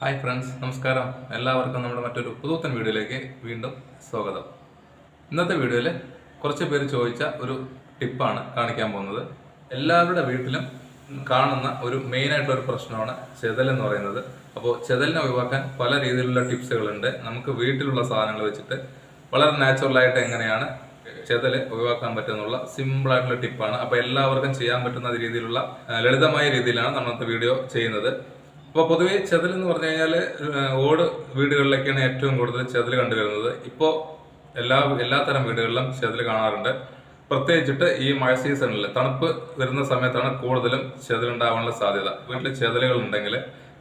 Hi friends നമസ്കാരം. എല്ലാവർക്കും നമ്മുടെ മറ്റൊരു പുതുത്തൻ വീഡിയോയിലേക്ക് വീണ്ടും സ്വാഗതം. ഇന്നത്തെ വീഡിയോയിൽ കുറച്ച് പേര് ചോദിച്ച ഒരു ടിപ്പാണ് കാണിക്കാൻ പോകുന്നത്. എല്ലാവരുടെ വീട്ടിലും കാണുന്ന ഒരു മെയിൻ ആയിട്ടുള്ള ഒരു പ്രശ്നമാണ് ചെതൽ എന്ന് പറയുന്നത്. അപ്പോൾ ചെതലിനെ ഒഴിവാക്കാൻ പല രീതിയിലുള്ള ടിപ്സുകളുണ്ട്. നമുക്ക് വീട്ടിലുള്ള സാധനങ്ങൾ വെച്ചിട്ട് വളരെ നാച്ചുറലായിട്ട് എങ്ങനെയാണ് ചെതൽ ഒഴിവാക്കാൻ പറ്റുന്നുള്ള സിമ്പിൾ ആയിട്ടുള്ള ടിപ്പാണ്. അപ്പോൾ എല്ലാവർക്കും ചെയ്യാൻ പറ്റുന്ന രീതിയിലുള്ള ലളിതമായ രീതിയിലാണ് നമ്മളത്തെ വീഡിയോ ചെയ്യുന്നത്. അപ്പോൾ പൊതുവേ ചെതൽ എന്ന് പറഞ്ഞു കഴിഞ്ഞാൽ ഓട് വീടുകളിലൊക്കെയാണ് ഏറ്റവും കൂടുതൽ ചെതൽ കണ്ടുവരുന്നത്. ഇപ്പോൾ എല്ലാ എല്ലാത്തരം വീടുകളിലും ചെതൽ കാണാറുണ്ട്. പ്രത്യേകിച്ചിട്ട് ഈ മഴ സീസണിൽ തണുപ്പ് വരുന്ന സമയത്താണ് കൂടുതലും ചെതലുണ്ടാവാനുള്ള സാധ്യത. വീട്ടിൽ ചെതലുകൾ ഉണ്ടെങ്കിൽ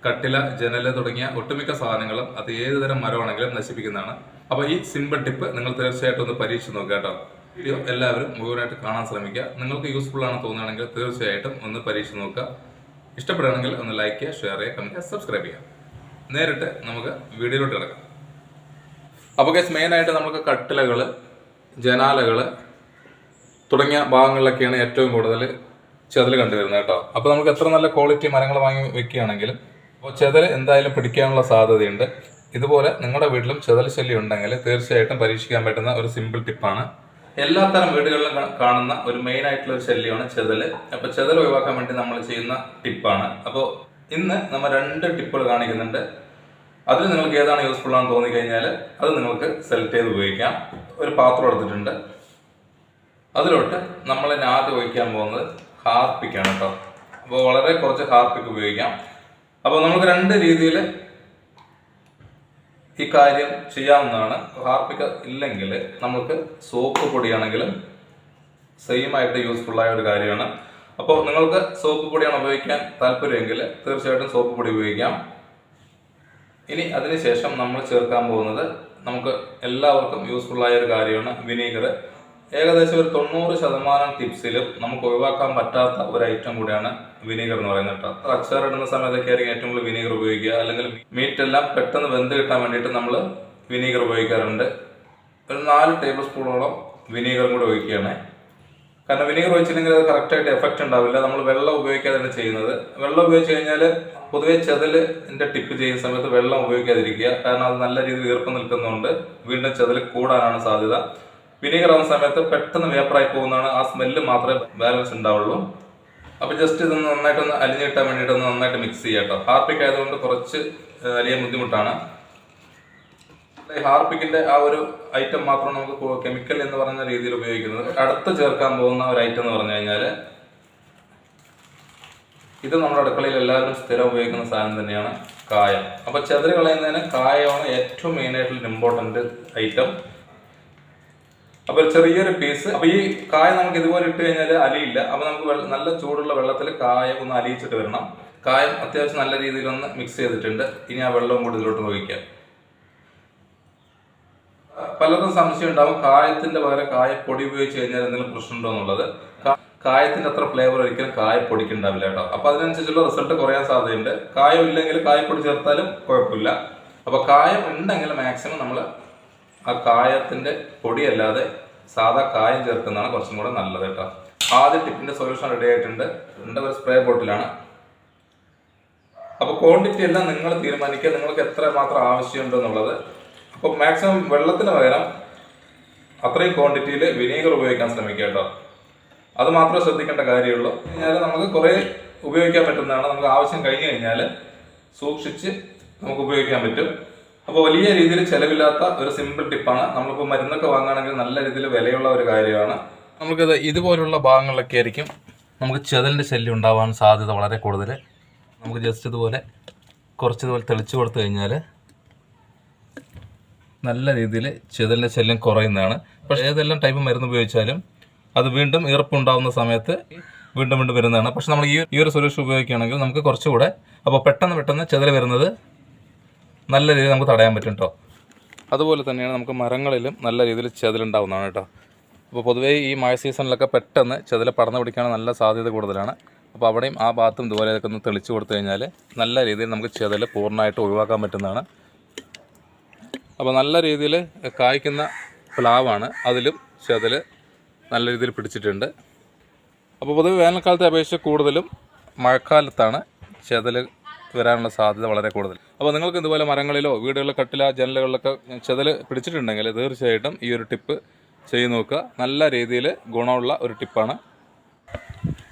കട്ടില ജനൽ തുടങ്ങിയ ഒട്ടുമിക്ക സാധനങ്ങളും അത് ഏത് തരം മരമാണെങ്കിലും നശിപ്പിക്കുന്നതാണ്. അപ്പോൾ ഈ സിമ്പിൾ ടിപ്പ് നിങ്ങൾ തീർച്ചയായിട്ടും ഒന്ന് പരീക്ഷിച്ച് നോക്കുക കേട്ടോ. വീഡിയോ എല്ലാവരും മുഴുവനായിട്ട് കാണാൻ ശ്രമിക്കുക. നിങ്ങൾക്ക് യൂസ്ഫുൾ ആണെന്ന് തോന്നുകയാണെങ്കിൽ തീർച്ചയായിട്ടും ഒന്ന് പരീക്ഷിച്ച് നോക്കുക. ഇഷ്ടപ്പെടുകയാണെങ്കിൽ ഒന്ന് ലൈക്ക് ചെയ്യുക ഷെയർ ചെയ്യുക ചെയ്യുക സബ്സ്ക്രൈബ് ചെയ്യുക. നേരിട്ട് നമുക്ക് വീഡിയോയിലോട്ട് കിടക്കാം. അപ്പോൾ ഗസ് മെയിനായിട്ട് നമുക്ക് കട്ടിലകൾ ജനാലകൾ തുടങ്ങിയ ഭാഗങ്ങളിലൊക്കെയാണ് ഏറ്റവും കൂടുതൽ ചെതൽ കണ്ടുവരുന്നത് കേട്ടോ. അപ്പോൾ നമുക്ക് എത്ര നല്ല ക്വാളിറ്റി മരങ്ങൾ വാങ്ങി വെക്കുകയാണെങ്കിലും അപ്പോൾ ചെതൽ എന്തായാലും പിടിക്കാനുള്ള സാധ്യതയുണ്ട്. ഇതുപോലെ നിങ്ങളുടെ വീട്ടിലും ചെതൽ ശല്യം ഉണ്ടെങ്കിൽ തീർച്ചയായിട്ടും പരീക്ഷിക്കാൻ പറ്റുന്ന ഒരു സിമ്പിൾ ടിപ്പാണ് എല്ലാത്തരം വീടുകളിലും കാണുന്ന ഒരു മെയിൻ ആയിട്ടുള്ള ഒരു ശല്യമാണ് ചെതൽ അപ്പോൾ ചെതൽ ഒഴിവാക്കാൻ വേണ്ടി നമ്മൾ ചെയ്യുന്ന ടിപ്പാണ്. അപ്പോൾ ഇന്ന് നമ്മൾ രണ്ട് ടിപ്പുകൾ കാണിക്കുന്നുണ്ട്. അതിൽ നിങ്ങൾക്ക് ഏതാണ് യൂസ്ഫുൾ ആണെന്ന് തോന്നി കഴിഞ്ഞാൽ അത് നിങ്ങൾക്ക് സെലക്ട് ചെയ്ത് ഉപയോഗിക്കാം. ഒരു പാത്രം എടുത്തിട്ടുണ്ട്. അതിലോട്ട് നമ്മൾ ആദ്യം ഒഴിക്കാൻ പോകുന്നത് ഹാർപ്പിക്കാണ് കേട്ടോ. അപ്പോൾ വളരെ കുറച്ച് ഹാർപ്പിക്ക് ഉപയോഗിക്കാം. അപ്പോൾ നമുക്ക് രണ്ട് രീതിയിൽ ഈ കാര്യം ചെയ്യാവുന്നതാണ്. ഹാർപ്പിക്ക ഇല്ലെങ്കിൽ നമുക്ക് സോപ്പ് പൊടിയാണെങ്കിലും സെയിം ആയിട്ട് യൂസ്ഫുൾ ആയ ഒരു കാര്യമാണ്. അപ്പോൾ നിങ്ങൾക്ക് സോപ്പ് പൊടിയാണ് ഉപയോഗിക്കാൻ താല്പര്യമെങ്കിൽ തീർച്ചയായിട്ടും സോപ്പ് പൊടി ഉപയോഗിക്കാം. ഇനി അതിനുശേഷം നമ്മൾ ചേർക്കാൻ പോകുന്നത് നമുക്ക് എല്ലാവർക്കും യൂസ്ഫുൾ ആയ ഒരു കാര്യമാണ് വിനീഗർ. ഏകദേശം ഒരു തൊണ്ണൂറ് ശതമാനം ടിപ്സിലും നമുക്ക് ഒഴിവാക്കാൻ പറ്റാത്ത ഒരു ഐറ്റം കൂടിയാണ് വിനീഗർ എന്ന് പറയുന്നത് കേട്ടോ. അച്ചാർ ഇടുന്ന സമയത്തൊക്കെ ആയിരിക്കും ഏറ്റവും കൂടുതൽ വിനീഗർ ഉപയോഗിക്കുക. അല്ലെങ്കിൽ മീറ്റ് എല്ലാം പെട്ടെന്ന് വെന്ത് കിട്ടാൻ വേണ്ടിയിട്ട് നമ്മൾ വിനീഗർ ഉപയോഗിക്കാറുണ്ട്. ഒരു നാല് ടേബിൾ സ്പൂണോളം വിനീഗറും കൂടെ ഒഴിക്കുകയാണ്. കാരണം വിനീഗർ ഒഴിച്ചില്ലെങ്കിൽ അത് കറക്റ്റായിട്ട് എഫക്റ്റ് ഉണ്ടാവില്ല. നമ്മൾ വെള്ളം ഉപയോഗിക്കാതെയാണ് ചെയ്യുന്നത്. വെള്ളം ഉപയോഗിച്ച് കഴിഞ്ഞാൽ പൊതുവെ ചെതലിന്റെ ടിപ്പ് ചെയ്യുന്ന സമയത്ത് വെള്ളം ഉപയോഗിക്കാതിരിക്കുക. കാരണം അത് നല്ല രീതിയിൽ ഈർപ്പം നിൽക്കുന്നതുകൊണ്ട് വീണ്ടും ചെതൽ കൂടാനാണ് സാധ്യത. വിനീഗർ ആവുന്ന സമയത്ത് പെട്ടെന്ന് വേപ്പറായി പോകുന്നതാണ് ആ സ്മെല്ല് മാത്രമേ ബാലൻസ് ഉണ്ടാവുള്ളൂ. അപ്പൊ ജസ്റ്റ് ഇതൊന്ന് നന്നായിട്ടൊന്ന് അലിഞ്ഞു കിട്ടാൻ വേണ്ടിയിട്ട് ഒന്ന് നന്നായിട്ട് മിക്സ് ചെയ്യാം കേട്ടോ ഹാർപ്പിക് ആയതുകൊണ്ട് കുറച്ച് അലിയാൻ ബുദ്ധിമുട്ടാണ്. ഹാർപ്പിക്കിന്റെ ആ ഒരു ഐറ്റം മാത്രം നമുക്ക് കെമിക്കൽ എന്ന് പറഞ്ഞ രീതിയിൽ ഉപയോഗിക്കുന്നത്. അടുത്ത് ചേർക്കാൻ പോകുന്ന ഒരു ഐറ്റം എന്ന് പറഞ്ഞു കഴിഞ്ഞാൽ ഇത് നമ്മുടെ അടുക്കളയിൽ എല്ലാവരും സ്ഥിരം ഉപയോഗിക്കുന്ന സാധനം തന്നെയാണ് കായം. അപ്പൊ ചെതറി കളയുന്നതിന് കായമാണ് ഏറ്റവും മെയിൻ ആയിട്ടുള്ള ഇമ്പോർട്ടന്റ് ഐറ്റം അപ്പൊ ചെറിയൊരു പീസ് അപ്പൊ ഈ കായ നമുക്ക് ഇതുപോലെ ഇട്ട് കഴിഞ്ഞാൽ അലിയില്ല. അപ്പൊ നമുക്ക് നല്ല ചൂടുള്ള വെള്ളത്തിൽ കായം ഒന്ന് അലിയിച്ചിട്ട് വരണം. കായം അത്യാവശ്യം നല്ല രീതിയിൽ ഒന്ന് മിക്സ് ചെയ്തിട്ടുണ്ട്. ഇനി ആ വെള്ളവും കൂടി ഇതിലോട്ട് ഒഴിക്കാം. പലർക്കും സംശയം ഉണ്ടാവും കായത്തിന്റെ പകരം കായപ്പൊടി ഉപയോഗിച്ച് കഴിഞ്ഞാൽ എന്തെങ്കിലും പ്രശ്നമുണ്ടോ എന്നുള്ളത്. കായത്തിന്റെ അത്ര ഫ്ലേവർ ഒരിക്കലും കായപ്പൊടിക്ക് ഉണ്ടാവില്ല കേട്ടോ. അപ്പൊ അതിനനുസരിച്ചുള്ള റിസൾട്ട് കുറയാൻ സാധ്യതയുണ്ട്. കായം ഇല്ലെങ്കിൽ കായപ്പൊടി ചേർത്താലും കുഴപ്പമില്ല. അപ്പൊ കായം ഉണ്ടെങ്കിൽ മാക്സിമം നമ്മൾ ആ കായത്തിന്റെ പൊടിയല്ലാതെ സാധാ കായം ചേർക്കുന്നതാണ് കുറച്ചും കൂടെ നല്ലത് കേട്ടോ. ആദ്യ ടിപ്പിന്റെ സൊല്യൂഷൻ റെഡി ആയിട്ടുണ്ട്. എന്റെ ഒരു സ്പ്രേ ബോട്ടിലാണ് അപ്പൊ ക്വാണ്ടിറ്റി എല്ലാം നിങ്ങൾ തീരുമാനിക്കുക. നിങ്ങൾക്ക് എത്ര മാത്രം ആവശ്യമുണ്ടെന്നുള്ളത് അപ്പോൾ മാക്സിമം വെള്ളത്തിന് പകരം അത്രയും ക്വാണ്ടിറ്റിയിൽ വിനീഗർ ഉപയോഗിക്കാൻ ശ്രമിക്കുക കേട്ടോ. അത് മാത്രമേ ശ്രദ്ധിക്കേണ്ട കാര്യമുള്ളൂ. കഴിഞ്ഞാൽ നമുക്ക് കുറേ ഉപയോഗിക്കാൻ പറ്റുന്നതാണ്. നമുക്ക് ആവശ്യം കഴിഞ്ഞു കഴിഞ്ഞാൽ സൂക്ഷിച്ച് നമുക്ക് ഉപയോഗിക്കാൻ പറ്റും. അപ്പോൾ വലിയ രീതിയിൽ ചിലവില്ലാത്ത ഒരു സിമ്പിൾ ടിപ്പാണ് നമ്മളിപ്പോൾ മരുന്നൊക്കെ വാങ്ങുകയാണെങ്കിൽ നല്ല രീതിയിൽ വിലയുള്ള ഒരു കാര്യമാണ്. നമുക്കിത് ഇതുപോലുള്ള ഭാഗങ്ങളിലൊക്കെ ആയിരിക്കും നമുക്ക് ചെതലിന്റെ ശല്യം ഉണ്ടാവാൻ സാധ്യത വളരെ കൂടുതൽ. നമുക്ക് ജസ്റ്റ് ഇതുപോലെ കുറച്ച് ഇതുപോലെ തെളിച്ച് കൊടുത്തു കഴിഞ്ഞാൽ നല്ല രീതിയിൽ ചെതലിന്റെ ശല്യം കുറയുന്നതാണ്. പക്ഷേ ഏതെല്ലാം ടൈപ്പ് മരുന്ന് ഉപയോഗിച്ചാലും അത് വീണ്ടും ഈർപ്പുണ്ടാവുന്ന സമയത്ത് വീണ്ടും വീണ്ടും വരുന്നതാണ്. പക്ഷെ നമ്മൾ ഈ ഈ ഒരു സൊല്യൂഷൻ ഉപയോഗിക്കുകയാണെങ്കിൽ നമുക്ക് കുറച്ചുകൂടെ അപ്പോൾ പെട്ടെന്ന് പെട്ടെന്ന് ചെതൽ വരുന്നത് നല്ല രീതിയിൽ നമുക്ക് തടയാൻ പറ്റും കേട്ടോ അതുപോലെ തന്നെയാണ് നമുക്ക് മരങ്ങളിലും നല്ല രീതിയിൽ ചെതിലുണ്ടാവുന്നതാണ് കേട്ടോ അപ്പോൾ പൊതുവേ ഈ മഴ സീസണിലൊക്കെ പെട്ടെന്ന് ചെതല പടർന്നു പിടിക്കാൻ നല്ല സാധ്യത കൂടുതലാണ്. അപ്പോൾ അവിടെയും ആ ഭാഗത്തും ഇതുപോലെ ഇതൊക്കെ ഒന്ന് തെളിച്ച് കൊടുത്തു കഴിഞ്ഞാൽ നല്ല രീതിയിൽ നമുക്ക് ചെതൽ പൂർണമായിട്ട് ഒഴിവാക്കാൻ പറ്റുന്നതാണ്. അപ്പോൾ നല്ല രീതിയിൽ കായ്ക്കുന്ന പ്ലാവാണ്. അതിലും ചെതൽ നല്ല രീതിയിൽ പിടിച്ചിട്ടുണ്ട്. അപ്പോൾ പൊതുവെ വേനൽക്കാലത്തെ അപേക്ഷിച്ച് കൂടുതലും മഴക്കാലത്താണ് ചെതൽ വരാനുള്ള സാധ്യത വളരെ കൂടുതൽ. അപ്പോൾ നിങ്ങൾക്ക് ഇതുപോലെ മരങ്ങളിലോ വീടുകളിലോ കട്ടില ജനലുകളിലൊക്കെ ചെതൽ പിടിച്ചിട്ടുണ്ടെങ്കിൽ തീർച്ചയായിട്ടും ഈ ഒരു ടിപ്പ് ചെയ്ത് നോക്കുക. നല്ല രീതിയിൽ ഗുണമുള്ള ഒരു ടിപ്പാണ്.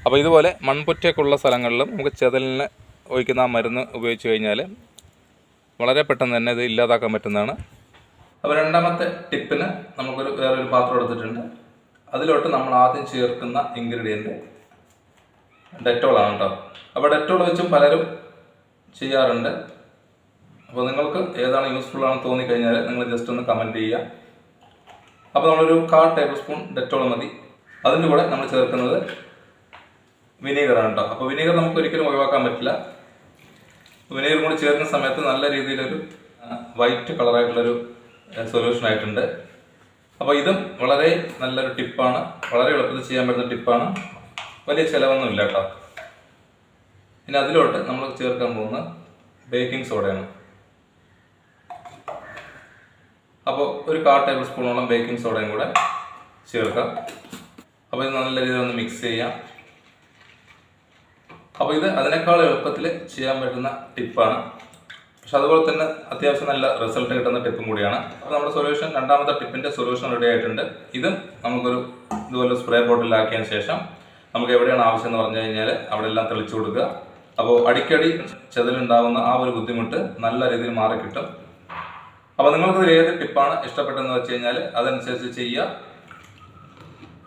അപ്പോൾ ഇതുപോലെ മൺപുറ്റൊക്കെ ഉള്ള സ്ഥലങ്ങളിലും നമുക്ക് ചെതലിന് ഒഴിക്കുന്ന ആ മരുന്ന് ഉപയോഗിച്ച് കഴിഞ്ഞാൽ വളരെ പെട്ടെന്ന് തന്നെ ഇത് ഇല്ലാതാക്കാൻ പറ്റുന്നതാണ്. അപ്പോൾ രണ്ടാമത്തെ ടിപ്പിന് നമുക്കൊരു വേറൊരു പാത്രം എടുത്തിട്ടുണ്ട്. അതിലോട്ട് നമ്മൾ ആദ്യം ചേർക്കുന്ന ഇൻഗ്രീഡിയന്റ് ഡെറ്റോളാണ് കേട്ടോ. അപ്പോൾ ഡെറ്റോൾ വെച്ചും പലരും ചെയ്യാറുണ്ട്. അപ്പോൾ നിങ്ങൾക്ക് ഏതാണ് യൂസ്ഫുൾ ആണെന്ന് തോന്നിക്കഴിഞ്ഞാൽ നിങ്ങൾ ജസ്റ്റ് ഒന്ന് കമന്റ് ചെയ്യുക. അപ്പോൾ നമ്മളൊരു കാൽ ടേബിൾ സ്പൂൺ ഡെറ്റോൾ മതി. അതിന്റെ കൂടെ നമ്മൾ ചേർക്കുന്നത് വിനീഗറാണ് കേട്ടോ അപ്പോൾ വിനീഗർ നമുക്ക് ഒരിക്കലും ഒഴിവാക്കാൻ പറ്റില്ല. വിനീഗർ കൂടി ചേർക്കുന്ന സമയത്ത് നല്ല രീതിയിലൊരു വൈറ്റ് കളറായിട്ടുള്ളൊരു സൊല്യൂഷൻ ആയിട്ടുണ്ട്. അപ്പോൾ ഇതും വളരെ നല്ലൊരു ടിപ്പാണ്. വളരെ എളുപ്പത്തിൽ ചെയ്യാൻ പറ്റുന്ന ടിപ്പാണ്. വലിയ ചിലവൊന്നും ഇല്ല കേട്ടോ ഇനി അതിലോട്ട് നമ്മൾ ചേർക്കാൻ പോകുന്ന ബേക്കിംഗ് സോഡയാണ് അപ്പോൾ ഒരു കാ ടേബിൾ സ്പൂണോളം ബേക്കിംഗ് സോഡയും കൂടെ ചേർക്കാം അപ്പോൾ ഇത് നല്ല രീതിയിൽ ഒന്ന് മിക്സ് ചെയ്യാം. അപ്പോൾ ഇത് അതിനേക്കാൾ എളുപ്പത്തിൽ ചെയ്യാൻ പറ്റുന്ന ടിപ്പാണ്. പക്ഷെ അതുപോലെ തന്നെ അത്യാവശ്യം നല്ല റിസൾട്ട് കിട്ടുന്ന ടിപ്പും കൂടിയാണ്. അപ്പോൾ നമ്മുടെ സൊല്യൂഷൻ രണ്ടാമത്തെ ടിപ്പിന്റെ സൊല്യൂഷൻ റെഡി ആയിട്ടുണ്ട്. ഇതും നമുക്കൊരു ഇതുപോലെ സ്പ്രേ ബോട്ടിലാക്കിയതിന് ശേഷം നമുക്ക് എവിടെയാണ് ആവശ്യം എന്ന് പറഞ്ഞു കഴിഞ്ഞാൽ അവിടെ എല്ലാം തെളിച്ചു കൊടുക്കുക. അപ്പോൾ അടിക്കടി ചെതലുണ്ടാവുന്ന ആ ഒരു ബുദ്ധിമുട്ട് നല്ല രീതിയിൽ മാറിക്കിട്ടും. അപ്പോൾ നിങ്ങൾക്ക് ഏത് ടിപ്പാണ് ഇഷ്ടപ്പെട്ടതെന്ന് വെച്ച് കഴിഞ്ഞാൽ അതനുസരിച്ച് ചെയ്യുക.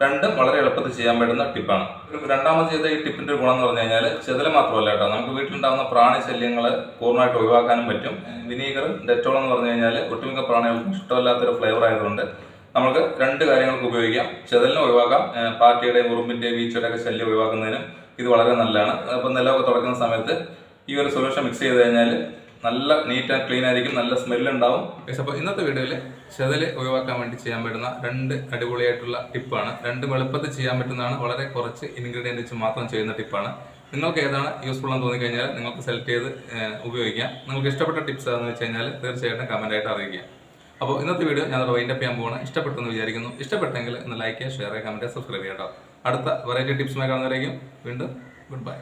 രണ്ടും വളരെ എളുപ്പത്തിൽ ചെയ്യാൻ പറ്റുന്ന ടിപ്പാണ്. രണ്ടാമത് ചെയ്ത ഈ ടിപ്പിന്റെ ഒരു ഗുണം എന്ന് പറഞ്ഞു കഴിഞ്ഞാൽ ചെതല മാത്രമല്ല കേട്ടോ. നമുക്ക് വീട്ടിലുണ്ടാകുന്ന പ്രാണി ശല്യങ്ങൾ പൂർണമായിട്ട് ഒഴിവാക്കാനും പറ്റും. വിനീഗർ ഡെറ്റോൾ എന്ന് പറഞ്ഞു കഴിഞ്ഞാൽ ഒട്ടുമിക്ക പ്രാണികൾക്കും ഇഷ്ടമല്ലാത്തൊരു ഫ്ലേവർ ആയതുകൊണ്ട് നമുക്ക് രണ്ട് കാര്യങ്ങൾക്ക് ഉപയോഗിക്കാം. ചെതലിനെ ഒഴിവാക്കാം. പാറ്റയുടെയും വീച്ചയുടെയൊക്കെ വീച്ചയുടെ ശല്യം ഒഴിവാക്കുന്നതിനും ഇത് വളരെ നല്ലതാണ്. അപ്പം നിലമൊക്കെ തുടക്കുന്ന സമയത്ത് ഈ ഒരു സൊല്യൂഷൻ മിക്സ് ചെയ്ത് കഴിഞ്ഞാൽ നല്ല നീറ്റ് ആൻഡ് ക്ലീൻ ആയിരിക്കും നല്ല സ്മെല്ലുണ്ടാവും അപ്പോൾ ഇന്നത്തെ വീഡിയോയിൽ ചെതൽ ഒഴിവാക്കാൻ വേണ്ടി ചെയ്യാൻ പറ്റുന്ന രണ്ട് അടിപൊളിയായിട്ടുള്ള ടിപ്പാണ് രണ്ട് എളുപ്പത്തിൽ ചെയ്യാൻ പറ്റുന്നതാണ്. വളരെ കുറച്ച് ഇൻഗ്രീഡിയന്റ് വെച്ച് മാത്രം ചെയ്യുന്ന ടിപ്പാണ് നിങ്ങൾക്ക് ഏതാണ് യൂസ്ഫുൾ എന്ന് തോന്നിക്കഴിഞ്ഞാൽ നിങ്ങൾക്ക് സെലക്ട് ചെയ്ത് ഉപയോഗിക്കാം. നിങ്ങൾക്ക് ഇഷ്ടപ്പെട്ട ടിപ്സ് ഏതാണെന്ന് വെച്ച് കഴിഞ്ഞാൽ തീർച്ചയായിട്ടും ആയിട്ട് അറിയിക്കുക അപ്പോൾ ഇന്നത്തെ വീഡിയോ ഞാൻ വൈൻഡപ്പ് ചെയ്യാൻ പോകണം ഇഷ്ടപ്പെട്ടെന്ന് വിചാരിക്കുന്നു. ഇഷ്ടപ്പെട്ടെങ്കിൽ ഒന്ന് ലൈക്ക് ചെയ്യുക ഷെയർ ചെയ്യുക കമന്റ് സബ്സ്ക്രൈബ് ചെയ്യാം അടുത്ത വെറൈറ്റി ടിപ്സുമായി കാണുന്നവരേക്കും വീണ്ടും ഗുഡ് ബൈ